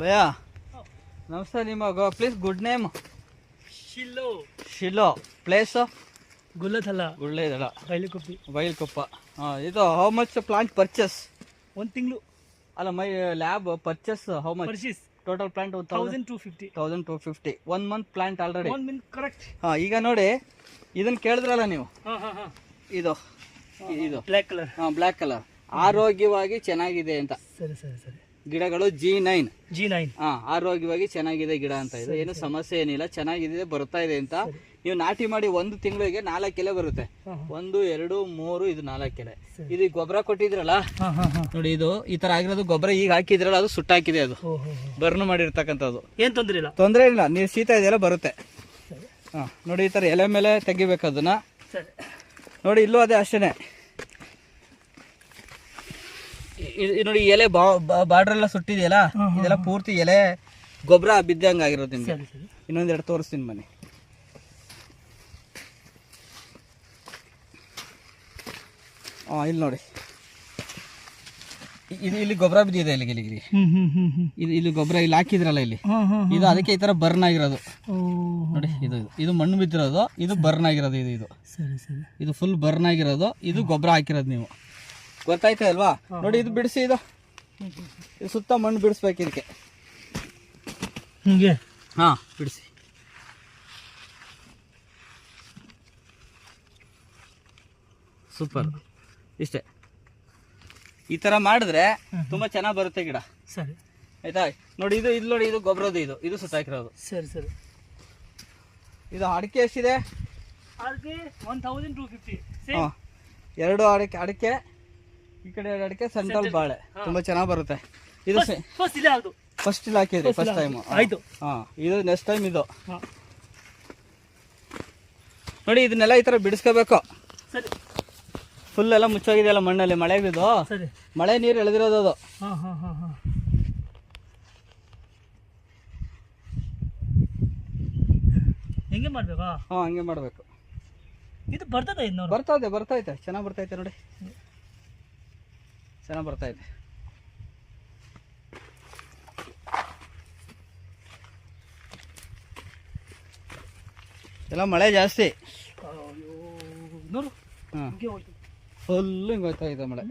ಭಯ? ನಮಸ್ತೆ ನಿಮ್ಮ ಪ್ಲೀಸ್ ಗುಡ್ ನೇಮ್? ಶಿಲೋ ಶಿಲೋ ಪ್ಲೇಸ್? ಗುಲ್ಲದಲ್ಲ ಗುಳ್ಳೇದಲ್ಲ ಬೈಲಿಕೊಪ್ಪಿ. ಬೈಲಿಕೊಪ್ಪ. ಹಾಂ ಇದು ಹೌ ಮಚ್ ಪ್ಲಾಂಟ್ ಪರ್ಚೇಸ್ ಒಂದು ತಿಂಗಳು. ಅಲ್ಲ my lab purchase how much purchase total plant ಒಂದು thousand two fifty thousand two fifty one month plant already one month correct ಹಾಂ ಈಗ ನೋಡಿ ಇದನ್ನು ಕೇಳಿದ್ರಲ್ಲ ನೀವು? ಇದು. ಇದು. ಬ್ಲ್ಯಾಕ್ ಕಲರ್ ಹಾಂ ಬ್ಲ್ಯಾಕ್ ಕಲರ್ ಆರೋಗ್ಯವಾಗಿ ಚೆನ್ನಾಗಿದೆ ಅಂತ. ಸರಿ ಸರಿ ಸರಿ. ಗಿಡಗಳು ಜಿ ನೈನ್. G nine. ಹಾ ಆರೋಗ್ಯವಾಗಿ ಚೆನ್ನಾಗಿದೆ ಗಿಡ ಅಂತ ಇದೆ. ಏನು ಸಮಸ್ಯೆ ಏನಿಲ್ಲ ಚೆನ್ನಾಗಿದೆ ಬರ್ತಾ ಇದೆ ಅಂತ. ನೀವು ನಾಟಿ ಮಾಡಿ ಒಂದು ತಿಂಗಳಿಗೆ ನಾಲ್ಕು ಎಲೆ ಬರುತ್ತೆ. ಒಂದು ಎರಡು ಮೂರು ಇದು ನಾಲ್ಕು ಎಲೆ. ಇದು ಗೊಬ್ಬರ ಕೊಟ್ಟಿದ್ರಲ್ಲ? ನೋಡಿ ಇದು ಈ ತರ ಆಗಿರೋದು ಗೊಬ್ಬರ ಈಗ ಹಾಕಿದ್ರಲ್ಲ ಅದು ಸುಟ್ಟಾಕಿದೆ ಅದು. ಬರ್ನು ಮಾಡಿರ್ತಕ್ಕಂಥದ್ದು. ಏನು ತೊಂದರೆ ಇಲ್ಲ? ತೊಂದರೆ ಇಲ್ಲ ನೀವು ಶೀತ ಇದೆಯಲ್ಲ ಬರುತ್ತೆ. ಹಾ ನೋಡಿ ಈ ತರ ಎಲೆ ಮೇಲೆ ತೆಗಿಬೇಕು ಅದನ್ನ. ನೋಡಿ ಇಲ್ಲೂ ಅದೇ ಅಷ್ಟೇನೆ. ನೋಡಿ ಎಲೆ ಬಾರ್ಡರ್ ಎಲ್ಲ ಸುಟ್ಟಿದೆಯಲ್ಲ? ಇದೆಲ್ಲ ಪೂರ್ತಿ ಎಲೆ ಗೊಬ್ಬರ ಬಿದ್ದಂಗೆ ಆಗಿರೋದು ನಿಮಗೆ. ಸರಿ ಸರಿ. ಇನ್ನೊಂದು ಎರಡು ತೋರಿಸ್ತೀನಿ ಬನ್ನಿ ಹಾಂ ಇಲ್ಲಿ ನೋಡಿ. ಇದು ಇಲ್ಲಿ ಗೊಬ್ಬರ ಬಿದ್ದಿದೆ ಇಲ್ಲಿ ಇಲ್ಲಿಗೆ ಹ್ಞೂ ಇದು ಇಲ್ಲಿ ಗೊಬ್ಬರ ಇಲ್ಲಿ ಹಾಕಿದ್ರಲ್ಲ ಇಲ್ಲಿ. ಇದು ಅದಕ್ಕೆ ಈ ಥರ ಬರ್ನ್ ಆಗಿರೋದು. ನೋಡಿ ಇದು ಇದು. ಮಣ್ಣು ಬಿದ್ದಿರೋದು ಇದು ಬರ್ನ್ ಆಗಿರೋದು ಇದು ಇದು. ಇದು ಫುಲ್ ಬರ್ನ್ ಆಗಿರೋದು ಇದು ಗೊಬ್ಬರ ಹಾಕಿರೋದು ನೀವು. ಗೊತ್ತಾಯ್ತಾ ಅಲ್ವಾ? ನೋಡಿ ಇದು ಬಿಡಿಸಿ ಇದು. ಇದು ಸುತ್ತ ಮಣ್ಣು ಬಿಡಿಸ್ಬೇಕು ಇದಕ್ಕೆ. ಹಿಂಗೆ? ಹಾ ಬಿಡಿಸಿ. ಸೂಪರ್. ಇಷ್ಟೇ. ಈ ಥರ ಮಾಡಿದ್ರೆ ತುಂಬ ಚೆನ್ನಾಗಿ ಬರುತ್ತೆ ಗಿಡ. ಸರಿ. ಆಯ್ತಾ? ನೋಡಿ ಇದು ಇದು ನೋಡಿ ಇದು ಗೊಬ್ಬರದ್ದು ಇದು. ಇದು ಸುತ್ತ ಹಾಕಿರೋದು. ಸರಿ ಸರಿ. ಇದು ಅಡಿಕೆ ಎಷ್ಟಿದೆ? ಅಡಿಕೆ ಒನ್ ತೌಸಂಡ್ ಟು ಫಿಫ್ಟಿ ಎರಡು ಅಡಿಕೆ ಅಡಿಕೆ ಈ ಕಡೆ ಎರಡು ಅಡಿಕೆ ಸೆಂಟ್ರಲ್ ಬಾಳೆ. ತುಂಬಾ ಚೆನ್ನಾಗಿ ಬರುತ್ತೆ. ಇದು ಫಸ್ಟ್ ಇದೆ ಅದು ಫಸ್ಟ್ ಇಲ್ಲಿ ಹಾಕಿದ್ರಿ ಫಸ್ಟ್ ಟೈಮ್ ಆಯ್ತು. ಹಾ ಇದು ನೆಕ್ಸ್ಟ್ ಟೈಮ್ ಇದು. ನೋಡಿ ಇದನ್ನೆಲ್ಲ ಈ ಥರ ಬಿಡಿಸ್ಕೋಬೇಕು. ಸರಿ. ಫುಲ್ ಎಲ್ಲ ಮುಚ್ಚೋಗಿದೆಯಲ್ಲ ಮಣ್ಣಲ್ಲಿ ಮಳೆ ಬಿದ್ದು? ಸರಿ. ಮಳೆ ನೀರು ಎಳೆದಿರೋದು ಅದು. ಹೆಂಗೆ ಮಾಡ್ಬೇಕಾ? ಹಾಂ ಹಂಗೆ ಮಾಡಬೇಕು. ಇದು ಬರ್ತದೆ ಬರ್ತದೆ ಬರ್ತೈತೆ. ಚೆನ್ನಾಗಿ ಬರ್ತೈತೆ ನೋಡಿ. ಚೆನ್ನಾಗಿ ಬರ್ತಾಯಿದೆ ಎಲ್ಲ ಮಳೆ ಜಾಸ್ತಿ. ಹಾಂ. ಫುಲ್ ಹಿಂಗೆ ಹೋಗ್ತಾ ಇದೆ ಮಳೆ.